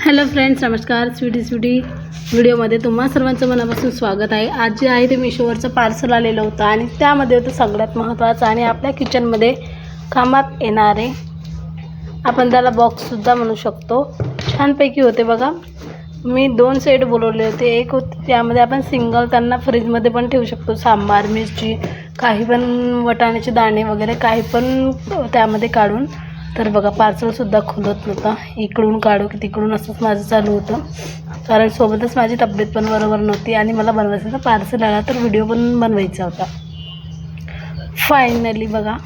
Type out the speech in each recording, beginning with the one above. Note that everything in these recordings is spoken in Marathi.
हॅलो फ्रेंड्स नमस्कार. स्वीटी स्वीटी व्हिडिओमध्ये तुम्हा सर्वांचं मनापासून स्वागत आहे. आज जे आहे ते मिशोवरचं पार्सल आलेलं होतं आणि त्यामध्ये होतं सगळ्यात महत्त्वाचं आणि आपल्या किचनमध्ये कामात येणारे आपण त्याला बॉक्ससुद्धा म्हणू शकतो. छानपैकी होते बघा. मी दोन सेट बोलवले होते. एक होते त्यामध्ये आपण सिंगल त्यांना फ्रीजमध्ये पण ठेवू शकतो. सांबार मिरची काही पण वटाण्याचे दाणे वगैरे काही पण त्यामध्ये काढून तर बघा पार्सलसुद्धा खुलत नव्हता. इकडून काढू की तिकडून असंच माझं चालू होतं. कारण सोबतच माझी तब्येत पण बरोबर नव्हती आणि मला बनवायचं होतं पार्सल आला तर व्हिडिओ पण बनवायचा होता. फायनली बघा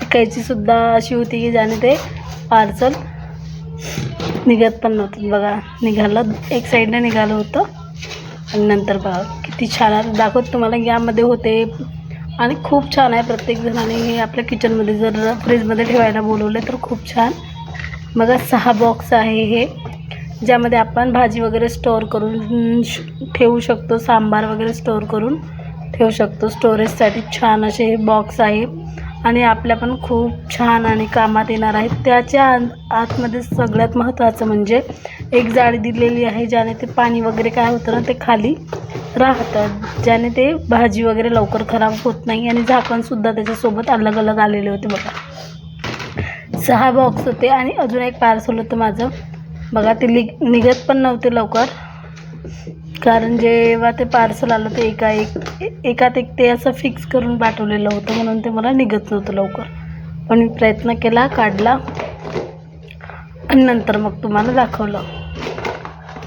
ती कैचीसुद्धा अशी होती की ज्याने ते पार्सल निघत पण नव्हतं. बघा निघालं एक साईडने निघालं होतं. आणि नंतर बघा किती छान. दाखवत तुम्हाला यामध्ये होते आणि खूप छान आहे प्रत्येक जणाने हे आपल्या किचनमध्ये जर फ्रीजमध्ये ठेवायला बोलवले तर खूप छान. बघा सहा बॉक्स आहे हे ज्यामध्ये आपण भाजी वगैरे स्टोअर करून श ठेवू शकतो सांबार वगैरे स्टोअर करून ठेवू शकतो. स्टोरेजसाठी छान असे हे बॉक्स आहे आणि आपल्या पण खूप छान आणि कामात येणार आहेत. त्याच्या आत आतमध्ये सगळ्यात महत्त्वाचं म्हणजे एक जाळी दिलेली आहे ज्याने ते पाणी वगैरे काय होतं ना ते खाली राहतं ज्याने ते भाजी वगैरे लवकर खराब होत नाही आणि झाकणसुद्धा त्याच्यासोबत अलग अलग आलेले होते बघा. सहा बॉक्स होते आणि अजून एक पार्सल होतं माझं. बघा ते लिग निघत पण नव्हते लवकर. कारण जेव्हा ते पार्सल आलं ते एका एक एकात एक ते असं फिक्स करून पाठवलेलं होतं म्हणून ते मला निघत नव्हतं लवकर. पण मी प्रयत्न केला काढला. आणि नंतर मग तुम्हाला दाखवलं.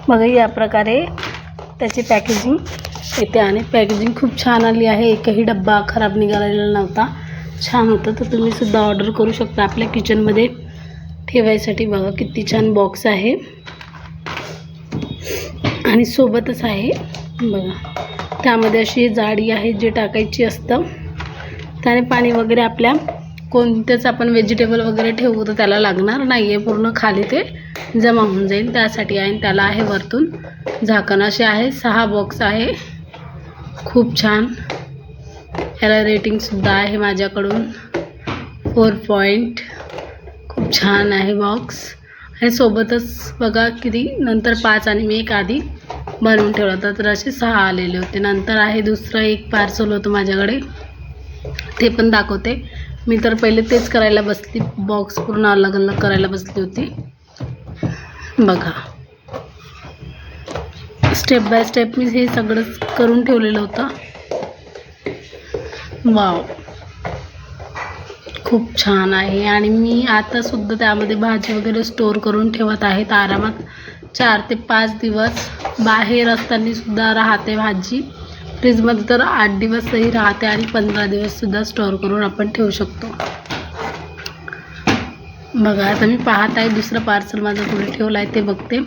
बघा या प्रकारे त्याची पॅकेजिंग येते आणि पॅकेजिंग खूप छान आली आहे. एकही डब्बा खराब निघालेला नव्हता. छान होतं. तर तुम्हीसुद्धा ऑर्डर करू शकता. आपल्या किचनमध्ये ठेवायसाठी बघा किती छान बॉक्स आहे. आणि सोबतच आहे बघा. त्यामध्ये अशी जाडी आहे जे टाकायची असतं. त्याने पाणी वगैरे आपल्या कोणतेच आपण व्हेजिटेबल वगैरे ठेवू तर त्याला लागणार नाही आहे पूर्ण खाली ते जमा होऊन जाईल. त्यासाठी आहे आणि त्याला आहे वरतून झाकण. असे आहे सहा बॉक्स आहे. खूप छान. याला रेटिंगसुद्धा आहे माझ्याकडून. फोर पॉईंट खूप छान आहे बॉक्स आणि सोबतच बघा किती नंतर पाच आणि मी एक आधी बनवून ठेवला होता. तर असे सहा आलेले होते. नंतर आहे दुसरं एक पार्सल होतं माझ्याकडे. ते पण दाखवते. मी तर पहिले तेच करायला बसली. बॉक्स पूर्ण अलग अलग करायला बसली होती. बघा. स्टेप बाय स्टेप मी हे सगळंच करून ठेवलेलं होतं. वाव खूप छान आहे. आणि मी आतासुद्धा त्यामध्ये भाजी वगैरे स्टोअर करून ठेवत आहेत आरामात चार ते पाच दिवस. बाहेर असताना सुद्धा राहते भाजी. फ्रीजमध्ये तर आठ दिवसही राहते आणि पंधरा दिवससुद्धा स्टोअर करून आपण ठेवू शकतो. बघा आता मी पाहत आहे दुसरं पार्सल माझं पुढे ठेवलं आहे ते बघते.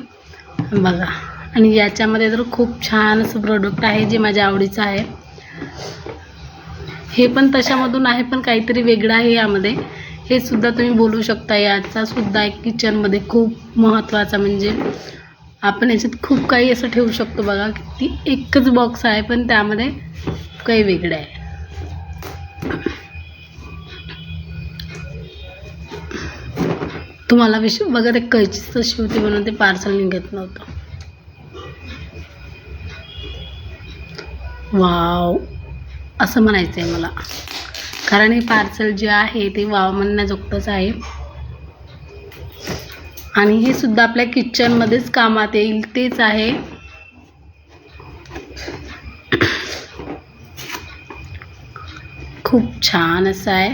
बघा आणि याच्यामध्ये तर खूप छान असं प्रोडक्ट आहे जे माझ्या आवडीचं आहे. हे पण तशामधून आहे पण काहीतरी वेगळं आहे यामध्ये. हे सुद्धा तुम्ही बोलू शकता याचा सुद्धा एक किचनमध्ये खूप महत्त्वाचा म्हणजे आपण याच्यात खूप काही असं ठेवू शकतो बघा ती एकच बॉक्स आहे पण त्यामध्ये काही वेगळं आहे. तुम्हाला विष बघा ते कैचीच शिवती म्हणून ते पार्सल निघत नव्हतं. वाव असं म्हणायचं आहे मला. कारण हे पार्सल जे आहे ते वाव म्हणण्याजोगतंच आहे. आणि हे सुद्धा आपल्या किचनमध्येच कामात येईल तेच आहे. खूप छान असं आहे.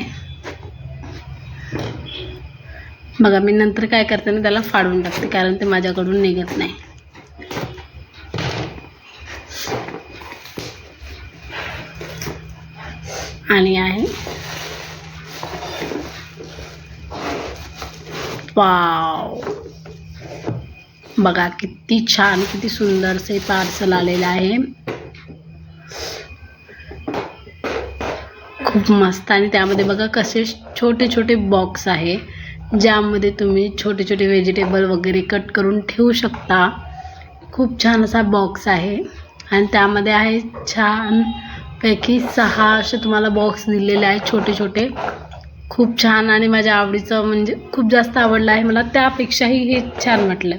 बघा मी नंतर काय करते ना त्याला फाडून टाकते कारण ते माझ्याकडून निघत नाही. आणि आहे. वाव! बघा किती छान किती सुंदरसे पार्सल आलेलं आहे. खूप मस्त. आणि त्यामध्ये बघा कसे छोटे छोटे बॉक्स आहे ज्यामध्ये तुम्ही छोटे छोटे व्हेजिटेबल वगैरे कट करून ठेवू शकता. खूप छान असा बॉक्स आहे. आणि त्यामध्ये आहे छान पैकी सहा असे तुम्हाला बॉक्स दिलेले आहेत छोटे छोटे खूप छान आणि माझ्या आवडीचं म्हणजे खूप जास्त आवडलं आहे. मला त्यापेक्षाही हे छान वाटलं.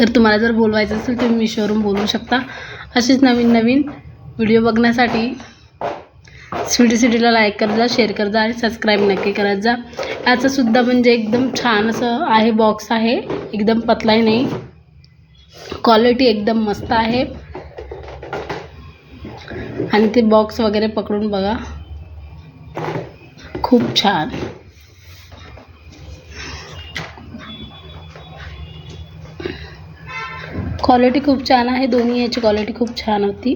तर तुम्हाला जर बोलवायचं असेल तुम्ही मिशोवरून बोलू शकता. असेच नवीन नवीन व्हिडिओ बघण्यासाठी स्वीटी सिटीला लाईक करत जा शेअर करत जा आणि सबस्क्राईब नक्की करत जा. याचंसुद्धा म्हणजे एकदम छान असं आहे बॉक्स आहे. एकदम पतलाही नाही. क्वालिटी एकदम मस्त आहे. आणि ते बॉक्स वगैरे पकडून बघा. खूप छान. क्वालिटी खूप छान आहे. दोन्ही याची क्वालिटी खूप छान होती.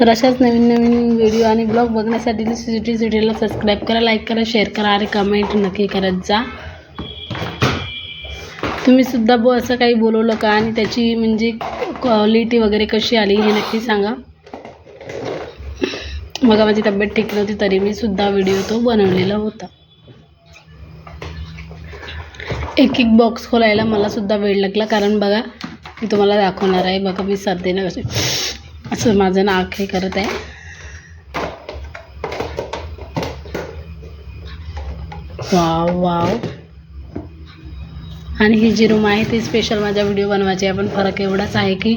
तर अशाच नवीन नवीन व्हिडिओ आणि ब्लॉग बघण्यासाठी सिटी सिटीला सबस्क्राईब करा लाईक करा शेअर करा आणि कमेंट नक्की करत जा. तुम्ही सुद्धा ब असं काही बोलवलं का आणि त्याची म्हणजे क्वालिटी वगैरे कशी आली हे नक्की सांगा. बघा माझी तब्येत ठीक नव्हती तरी मी सुद्धा व्हिडिओ तो बनवलेला होता. एक एक बॉक्स खोलायला मला सुद्धा वेळ लागला. कारण बघा मी तुम्हाला दाखवणार आहे. बघा मी सर्दीनं कसे असं माझं नाक हे करत आहे. Wow wow. आणि ही जी रूम आहे ती स्पेशल माझ्या व्हिडिओ बनवायची आहे. पण फरक एवढाच आहे की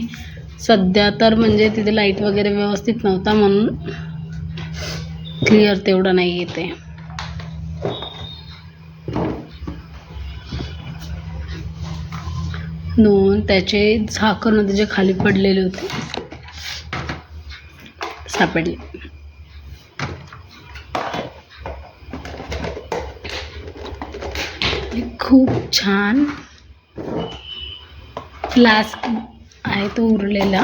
सध्या तर म्हणजे तिथे लाइट वगैरे व्यवस्थित नव्हता म्हणून क्लिअर तेवढं नाही येते. दोन त्याचे झाकण होते जे खाली पडलेले होते सापडले. खूप छान फ्लास्क आहे तो उरलेला.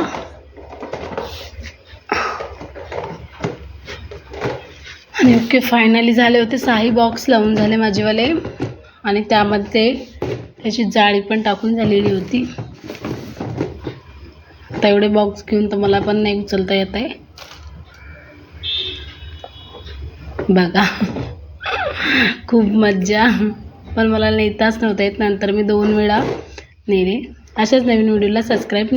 आणि ओके फायनली झाले होते साही बॉक्स लावून झाले माझेवाले. आणि त्यामध्ये त्याची जाळी पण टाकून झालेली होती. आता एवढे बॉक्स घेऊन तर मला पण नाही उचलता येत आहे. बघा. खूप मज्जा. पण मला नेताच नव्हता येत. नंतर मी दोन वेळा नेले. अशाच नवीन व्हिडिओला सबस्क्राईब नाही